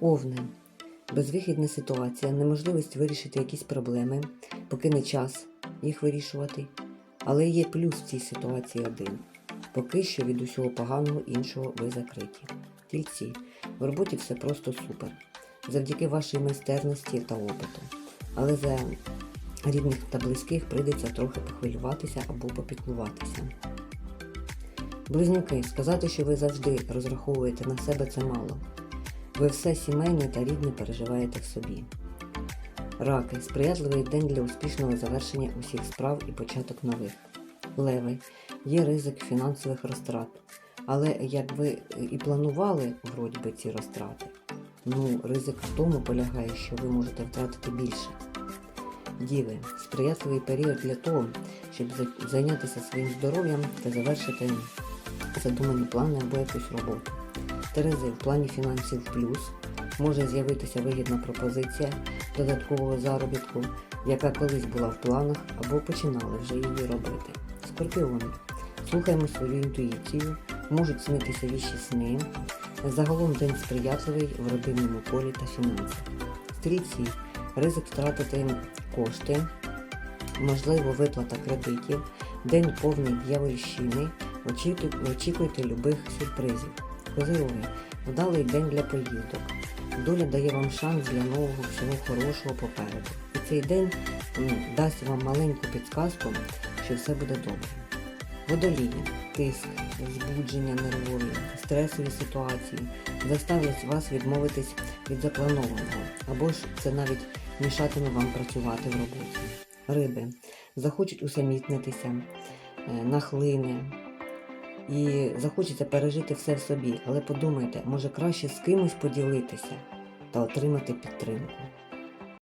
Овни. Безвихідна ситуація, неможливість вирішити якісь проблеми, поки не час їх вирішувати. Але є плюс в цій ситуації один. Поки що від усього поганого іншого ви закриті. Тільці. В роботі все просто супер. Завдяки вашій майстерності та опиту. Але за рідних та близьких прийдеться трохи похвилюватися або попіклуватися. Близнюки, сказати, що ви завжди розраховуєте на себе це мало. Ви все сімейне та рідне переживаєте в собі. Раки сприятливий день для успішного завершення усіх справ і початок нових. Леви є ризик фінансових розтрат. Але як ви і планували вроді би ці розтрати, ну ризик в тому полягає, що ви можете втратити більше. Діви сприятливий період для того, щоб зайнятися своїм здоров'ям та завершити задумані плани або якусь роботу. Терези в плані фінансів плюс може з'явитися вигідна пропозиція додаткового заробітку, яка колись була в планах або починали вже її робити. Скорпіони. Слухаємо свою інтуїцію, можуть снитися віщі сни. Загалом день сприятливий в родинному полі та фінансах. Стрільці. Ризик втратити кошти, можливо, виплата кредитів, день повний дьявольщини, очікуйте, любих сюрпризів. Козироги. Вдалий день для поїздок. Доля дає вам шанс для нового всього хорошого попереду. І цей день дасть вам маленьку підказку, що все буде добре. Водолії, тиск, збудження нервові, стресові ситуації заставлять вас відмовитись від запланованого, або ж це навіть мішатиме вам працювати в роботі. Риби захочуть усамітнитися, е, нахлине і захочеться пережити все в собі, але подумайте, може краще з кимось поділитися та отримати підтримку.